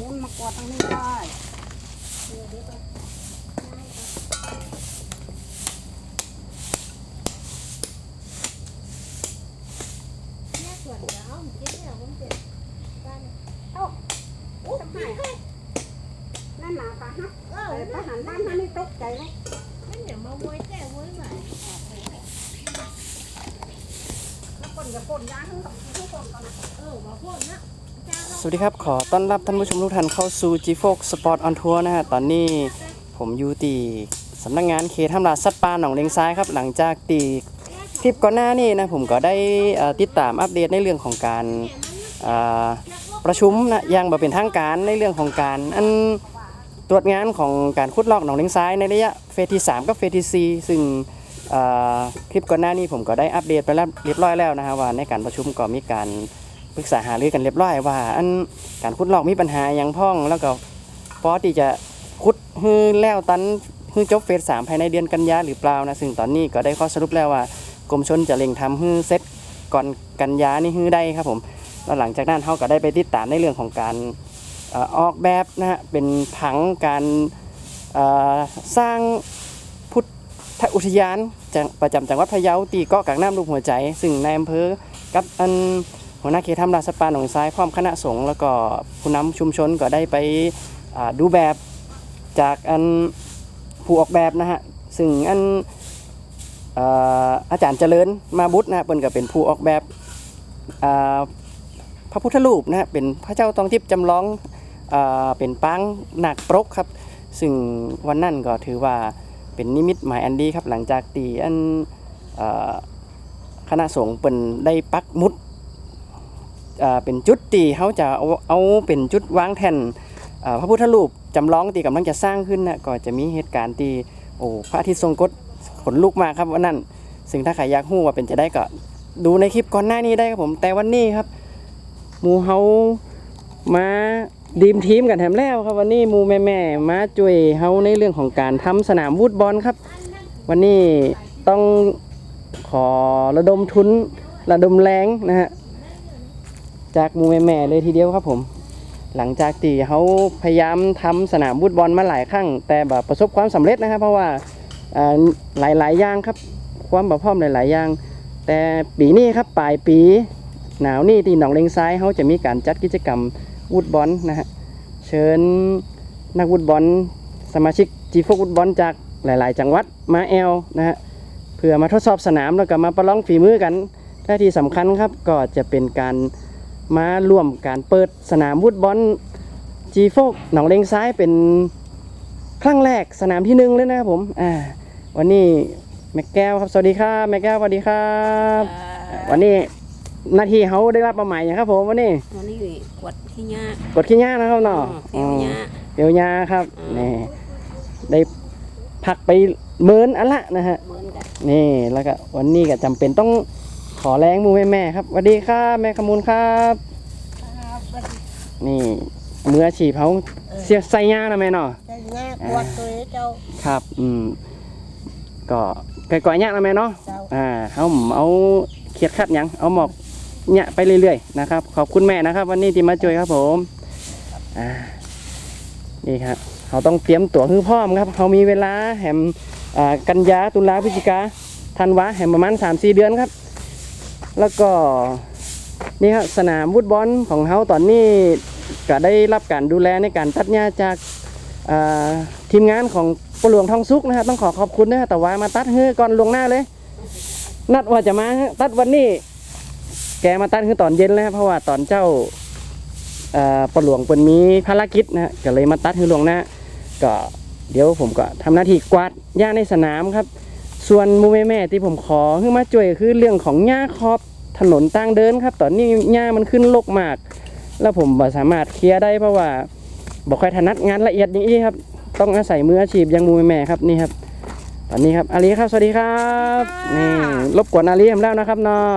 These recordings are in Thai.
มุนมากวาดตรงนี้ได้นั่นหนาปะฮะเอเอออทหารบ้านท่านนี่ตกใจเลยนั่นเดี๋ยวมามวยแต่มวยใหม่แล้วคนจะปนยาทั้งสองทุกคนก่อนนะเออมาพ่นนะจ้าส วัสดีครับ ขอต้อนรับท่านผู้ชมทุกท่านเข้าสู่ g f o x Sport on Tour นะฮะ ตอนนี้ผมอยู่ที่สำนักงานเขตทำลาสัตว์ป่าหนองเลงซ้ายครับ หลังจากตีคลิปก่อนหน้านี้นะผมก็ได้ติดตามอัปเดตในเรื่องของการประชุมนะอยังบ่เป็นทางการในเรื่องของการอันตรวจงานของการขุดลอกหนองเลงซ้ายในระยะเฟสที่ 3 กับเฟสที่ 4 ซึ่งคลิปก่อนหน้านี้ผมก็ได้อัปเดตไปแล้วเรียบร้อยแล้วนะฮะว่าในการประชุมก็มีการ ปรึกษาหารือกันเรียบร้อยว่า อันการขุดลอกมีปัญหาอย่างพ้องแล้วก็พอที่จะขุดฮือแล้วตันฮือจบเฟสสามภายในเดือนกันยาหรือเปล่านะซึ่งตอนนี้ก็ได้ข้อสรุปแล้วว่ากรมชนจะเร่งทำฮือเสร็จก่อนกันยานี่ฮือได้ครับผมแล้วหลังจากนั้นเขาก็ได้ไปติดตามในเรื่องของการออกแบบนะฮะเป็นผังการสร้างพุทธอุทยานประจำจังหวัดพะเยาตีเกาะกลางน้ำรูปหัวใจ ซึ่งในอำเภอกับอัน หัวหน้าเขตทำราสปาหนองทรายพร้อมคณะสงฆ์แล้วก็ผู้นำชุมชนก็ได้ไปดูแบบจากอันผู้ออกแบบนะฮะซึ่งอันเอ่อาจารย์เจริญมาบุตรนะเปิ้นก็เป็นผู้ออกแบบพระพุทธรูปนะฮะเป็นพระเจ้าตองทิพย์จำลองอ่าเป็นปางหนักปรกครับ ซึ่งวันนั้นก็ถือว่าเป็นนิมิตหมายอันดีครับหลังจากตีอันคณะสงฆ์เปิ้นได้ปักมุด เป็นจุดที่เขาจะเอาเอาเป็นจุดวางแท่นพระพุทธรูปจำลองที่กำลังจะสร้างขึ้นนะก็จะมีเหตุการณ์ที่โอ้พระอาทิตย์ทรงกฎขนลุกมากครับวันนั้นซึ่งถ้าใครอยากรู้ว่าเป็นจะได้ก็ดูในคลิปก่อนหน้านี้ได้ครับผมแต่วันนี้ครับมูเฮามาดีมทีมกันแถมแล้วครับวันนี้มูแม่แม่มาช่วยเฮาในเรื่องของการทำสนามวูดบอลครับ วันนี้ต้องขอระดมทุนระดมแรงนะฮะ จากมูแม่เลยทีเดียวครับผม หลังจากที่เขาพยายามทำสนามฟุตบอลมาหลายครั้งแต่แบบประสบความสำเร็จนะครับ เพราะว่าอ่ายหลายอย่างครับ ความแบบพร้อมหลาย ๆ อย่าง แต่ปีนี้ครับปลายปีหนาวนี่ที่หนองเลงซ้ายเขาจะมีการจัดกิจกรรมฟุตบอลนะฮะเชิญนักฟุตบอลสมาชิกจีฟกฟุตบอลจากหลาย ๆ จังหวัดมาแอลนะฮะเพื่อมาทดสอบสนามแล้วก็มาประลองฝีมือกันและที่สำคัญครับก็จะเป็นการ มาร่วมการเปิดสนามฟุตบอลจีโฟกหนองเลงซ้ายเป็นครั้งแรกสนามที่หนึ่งเลยนะครับผมอ่าวันนี้แม่แก้วครับสวัสดีครับแม่แก้วสวัสดีครับ วันนี้หน้าที่เขาได้รับมาใหม่อย่างครับผมวันนี้วันนี้กวาดขี้ยากดขี้ย่านะครับเนาะเตียวยาเปียวยาครับอืมนี่ได้พักไปเมินอันละนะฮะเหมือนกันนี่แล้วก็วันนี้ก็จำเป็นต้องข อแรงมูแม่แม่ๆครับสวัสดีครับแม่ขมูลครับ นี่มืออาชีพเขาเสียใส่ยานะแม่เนาะจะแง่กวดตัวเจ้าครับอืมก็ไก่ก่อยยากนะแม่เนาะเจ้าอ่าเขาเอาเขียดคัดหยังเอาหมอกเนี่ยไปเรื่อยๆนะครับ ขอบคุณแม่นะครับ วันนี้ที่มาช่วยครับผมอ่านี่ครับเขาต้องเตรียมตัวคือพร้อมครับเขามีเวลาแหมอ่ากันยาตุลาพฤศจิกาธันวาแหมประมาณ3-4 เดือนครับ แล้วก็นี่ครับสนามฟุตบอลของเขาตอนนี้ก็ได้รับการดูแลในการตัดหญ้าจากทีมงานของปหลวงทองสุกนะฮะต้องขอขอบคุณนะฮะแต่ว่ามาตัดเฮือก่อนลวงหน้าเลย นัดว่าจะมาตัดวันนี้ แกมาตัดคือตอนเย็นแล้วเพราะว่าตอนเจ้าปหลวงเปินมีภารกิจนะฮะก็เลยมาตัดคือลวงหน้า ก็เดี๋ยวผมก็ทำหน้าที่กวาดหญ้าในสนามครับ ส่วนหมูแม่แม่ๆที่ผมขอขึ้นมาช่วยคือเรื่องของหญ้าขอบถนนตั้งเดินครับ ตอนนี้หญ้ามันขึ้นรกมาก แล้วผมบ่สามารถเคลียร์ได้เพราะว่าบอกค่อยถนัดงานละเอียดอย่างนี้ครับ ต้องอาศัยมืออาชีพอย่างหมูแม่แม่ๆครับนี่ครับ ตอนนี้ครับอาลีครับสวัสดีครับนี่รบกวนอาลีผมแล้วนะครับเนาะ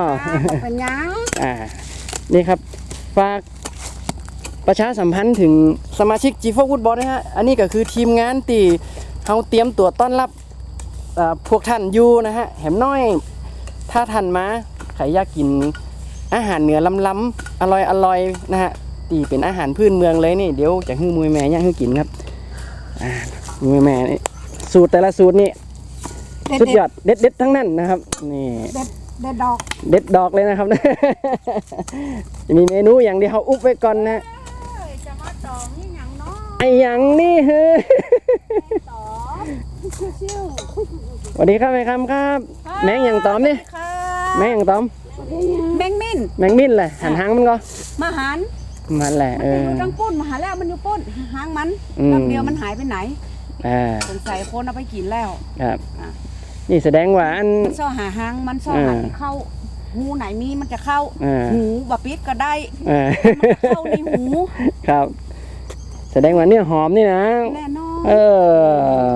เป็นหยังอ่านี่ครับฝากประชาสัมพันธ์ถึงสมาชิกจีโฟฟุตบอลนะฮะอันนี้ก็คือทีมงานที่เขาเตรียมตัวต้อนรับอ่า พวกท่านอยู่นะฮะแหมน้อย ถ้าท่านมาใครอยากกินอาหารเหนือล้ำๆอร่อยอร่อยๆนะฮะตีเป็นอาหารพื้นเมืองเลยนี่เดี๋ยวจะให้มวยแม่ย่างให้กินครับอ่ามวยแม่นี่สูตรแต่ละสูตรนี่เด็ดสุดยอดเด็ดเด็ดๆทั้งนั้นนะครับนี่เด็ดเด็ดดอกเด็ดดอกเลยนะครับจะมีเมนูอย่างเดียวเขาอุบไว้ก่อนนะเอ้ยจะมาตองนี่หยังเนาะไออย่างนี่เฮ้ยตองชิว สวัสดีครับแม่คำครับ แมงอย่างตอมนี่ค่ะแมงอย่างตอม แมงมินแมงมิ้นเลยหันหางมันก็มาหันมันแหละมันเอจะออยู่ทางปุ้นมาหาแล้วมันอยู่ปุ้นหางมันอืมแป๊บเดียวมันหายไปไหนอ่าสงสัยคนเอาไปกินแล้วครับอะนี่แสดงว่าอันมันซ่อหาหางมันซ่อหาอ่าที่เข้าหูไหนมีมันจะเข้าอ่าหูบะปิดก็ได้อ่ามันก็เข้าในหูครับ แสดงว่าเนี่ยหอมนี่นะแน่นอน เออ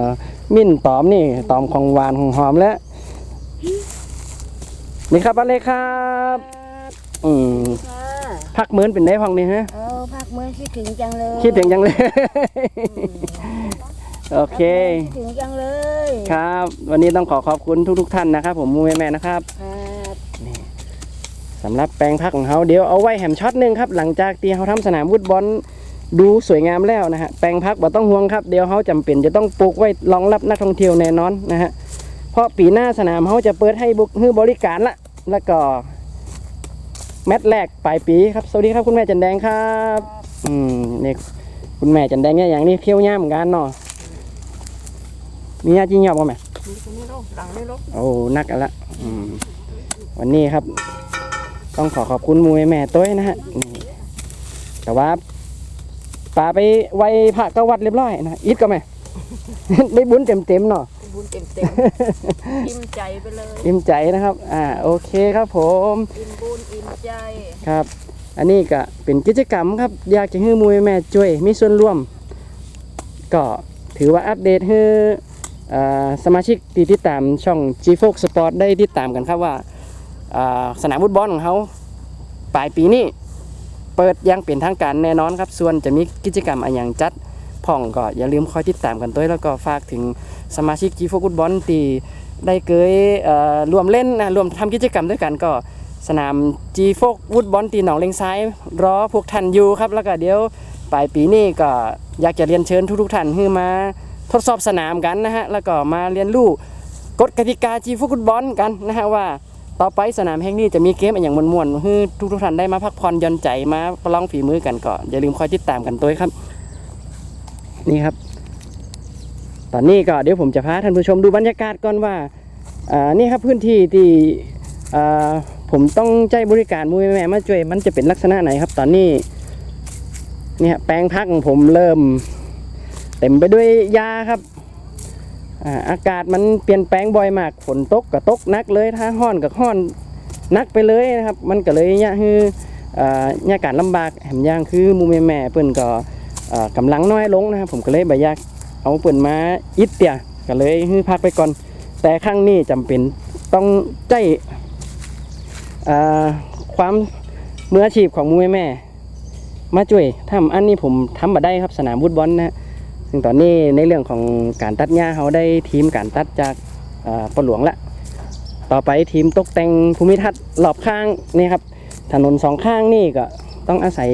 มิ้นตอมนี่ตอมของหวานของหอมแล้วนี่ครับอะไรครับ อืมค่ะพักเหมือนเป็นได้พองนี่ฮะเออพักเมื่อคิดถึงจังเลยคิดถึงยังเลยโอเคคิดถึงจังเลย ครับ วันนี้ต้องขอขอบคุณทุกๆท่านนะครับ ผมมูแม่แม่นะครับครับสำหรับแปลงพักของเขาเดี๋ยวเอาไว้แหมช็อตหนึ่งครับ หลังจากที่เขาทำสนามฟุตบอล ดูสวยงามแล้วนะฮะแปลงพักบ่ต้องห่วงครับเดี๋ยวเขาจำเป็นจะต้องปลูกไว้รองรับนักท่องเที่ยวแน่นอนนะฮะเพราะปีหน้าสนามเขาจะเปิดให้บุกให้บริการละแล้วก็แมตช์แรกปลายปีครับสวัสดีครับคุณแม่จันแดงครับอืมนี่คุณแม่จันแดงเนี่ยอย่างนี้เคี้ยวย่ามเหมือนกันเนาะมีญาติจริงยอบกันไหมนี่ลูกหลังนี่ลูกโอ้นักกันละอืมวันนี้ครับ ต้องขอขอบคุณหมูแม่ๆต้วยนะฮะนี่แต่ว่า ป่าไปไวพระก็วัดเรียบร้อยนะอิดก็ไหมได้บุญเต็มๆเนาะบุญเต็มเต็มอิ่มใจไปเลยอิ่มใจนะครับ อ่าโอเคครับผมอิ่มบุญอิ่มใจครับ อันนี้ก็เป็นกิจกรรมครับ อยากจะให้หมูแม่ๆช่วยมีส่วนร่วม ก็ถือว่าอัปเดตให้อ่าสมาชิกที่ติดตามช่อง g f o x Sport ได้ติดตามกันครับว่าอ่าสนามฟุตบอลของเขาปลายปีนี้เปิดยังเป็นทางการแน่นอนครับ ส่วนจะมีกิจกรรมอะไรอย่างจัดพ่องก็อย่าลืมคอยติดตามกันด้วยแล้วก็ฝากถึงสมาชิก g f o x ฟุตบอลที่ได้เคยเอ่อรวมเล่นนะรวมทำกิจกรรมด้วยกันก็สนาม g f o x ฟุตบอลตีหนองเลงซ้าย รอพวกท่านอยู่ครับ แล้วก็เดี๋ยวปลายปีนี้ก็อยากจะเรียนเชิญทุกๆท่านให้มาทดสอบสนามกันนะฮะ แล้วก็มาเรียนรู้กฎกติกา g f o x ฟุตบอลกันนะฮะว่า ต่อไปสนามแห่งนี้จะมีเกมอย่างม่วนๆให้ทุกๆท่านได้มาพักผ่อนย่อนใจมาประลองฝีมือกันก็อนอย่าลืมคอยติดตามกันตัวครับ นี่ครับ ตอนนี้ก็เดี๋ยวผมจะพาท่านผู้ชมดูบรรยากาศก่อนว่าอ่านี่ครับพื้นที่ที่อ่าผมต้องใจบริการมูแม่มาช่วยมันจะเป็นลักษณะไหนครับ ตอนนี้เนี่ยแปลงพักของผมเริ่ม เต็มไปด้วยยาครับ อากาศมันเปลี่ยนแปลงบ่อยมาก ฝนตกก็ตกนักเลย ถ้าห้อนก็ห้อนนักไปเลยนะครับ มันก็เลยเนี่ยคืออ่าเนี่ยการลำบากแหมย่างคือมูแม่แม่เปิ้นก็อ่ากำลังน้อยลงนะครับ ผมก็เลยบ่อยากเอาเปิ้นมาอิดเตียก็เลยฮือพักไปก่อน แต่ครั้งนี้จำเป็นต้องใจความมืออาชีพของมูแม่แม่มาช่วยทำอันนี้ผมทำมาได้ครับสนามฟุตบอลนะฮะ ซึ่งตอนนี้ในเรื่องของการตัดหญ้าเขาได้ทีมการตัดจากเอ่อปหลวงละ ต่อไปทีมตกแต่งภูมิทัศน์รอบข้างนี่ครับ ถนนสองข้างนี่ก็ต้องอาศัย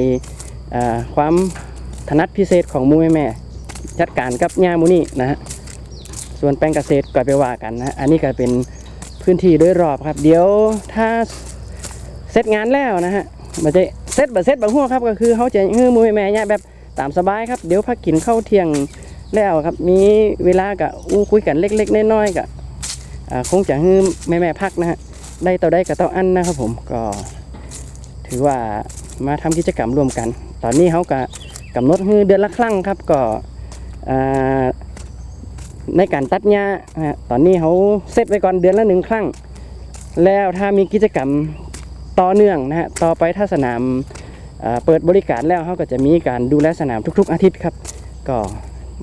ความถนัดพิเศษของมูแม่แม่ จัดการกับหญ้ามูนี่นะฮะ ส่วนแปลงเกษตรก็ไปว่ากันนะอันนี้ก็เป็นพื้นที่โดยรอบครับ เดี๋ยวถ้าเสร็จงานแล้วนะฮะมันจะเสร็จบ่เสร็จบ่หัวครับก็คือเขาจะฮื้อมูแม่แม่เนี่ยแบบ ตามสบายครับ เดี๋ยวพักกินข้าวเที่ยงแล้วครับ มีเวลากับอู้คุยกันเล็ก ๆน้อยๆกับคงจะให้แม่ๆพักนะฮะได้ต่อได้กับเต่ออันนะครับผมก็ถือว่ามาทำกิจกรรมร่วมกัน ตอนนี้เขาก็กำหนดให้เดือนละครั้งครับก็ในการตัดหญ้านะฮะตอนนี้เขาเซตไว้ก่อนเดือนละหนึ่งครั้ง แล้วถ้ามีกิจกรรมต่อเนื่องนะฮะต่อไปถ้าสนาม เปิดบริการแล้วเขาก็จะมีการดูแลสนามทุก ๆ อาทิตย์ครับ ก็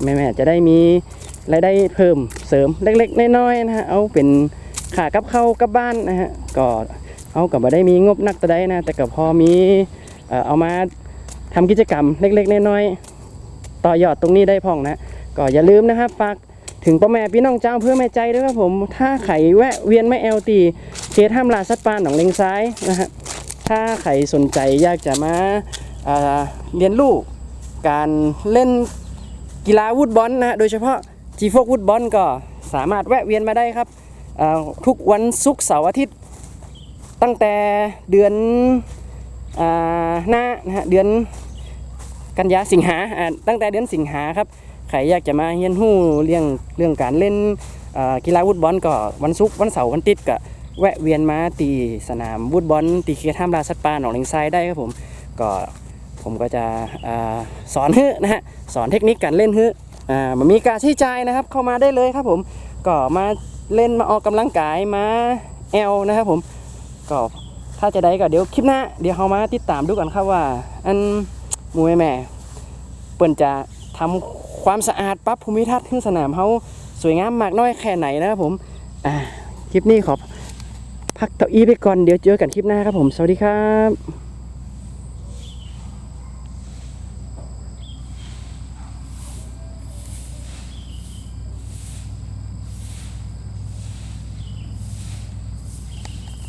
แม่ๆจะได้มีรายได้เพิ่มเสริมเล็กๆ น้อยๆนะฮะเอาเป็นขากับเข้ากับบ้านนะฮะก็เอากับมาได้มีงบนักต่ได้นะ แต่ก็พอมีเอามาทำกิจกรรมเล็กๆ น้อยๆ ต่อยอดตรงนี้ได้พ่องนะ ก็อย่าลืมนะครับฝากถึงพ่อแม่พี่น้องเจ้าเพื่อแม่ใจด้วยครับผม ถ้าไขแวะเวียนไม่แอลตีเขตห้ามลาสัตว์ป่าหนองเลงซ้ายนะฮะ ถ้าใครสนใจอยากจะมาาเรียนรู้การเล่นกีฬาวูดบอลนะฮะโดยเฉพาะจีโฟกวูดบอลก็สามารถแวะเวียนมาได้ครับทุกวันศุกร์เสาร์อาทิตย์ ตั้งแต่เดือนอหน้านะฮะเดือนกันยาสิงหาตั้งแต่เดือนสิงหาครับใครอยากจะมาเรียนรู้เรื่องเรื่องการเล่นกีฬาวูดบอลก็วันศุกร์วันเสาร์วันอาทิตย์ก็ แวะเวียนมาตีสนามวูดบอลตีเคท่ามราสัตว์ป่าหนองเลงทรายได้ครับผม ก็ผมก็จะอสอนฮึนะฮะสอนเทคนิคการเล่นฮึอ่ามันมีการใช้จ่ายนะครับ เข้ามาได้เลยครับผม ก็มาเล่นมาออกกำลังกายมาแอลนะครับผมก็ถ้าจะได้ก็เดี๋ยวคลิปหน้าเดี๋ยวเรามาติดตามดูกันครับว่า อันมูแม่แม่เปิ้นจะทำความสะอาดปรับภูมิทัศน์ที่สนามเขาสวยงามมากน้อยแค่ไหนนะครับผมอ่าคลิปนี้ขอ พักเต่าอี้ไปก่อนเดี๋ยวเจอกันคลิปหน้าครับผม สวัสดีครับ